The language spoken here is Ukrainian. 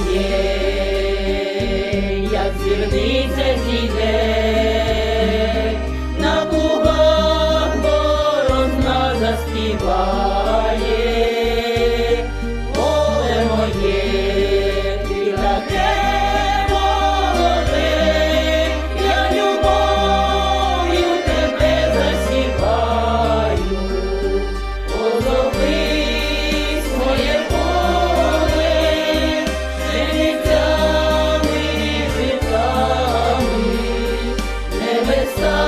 моє, як зірниця зійде, на пугах борозна заспіва. There is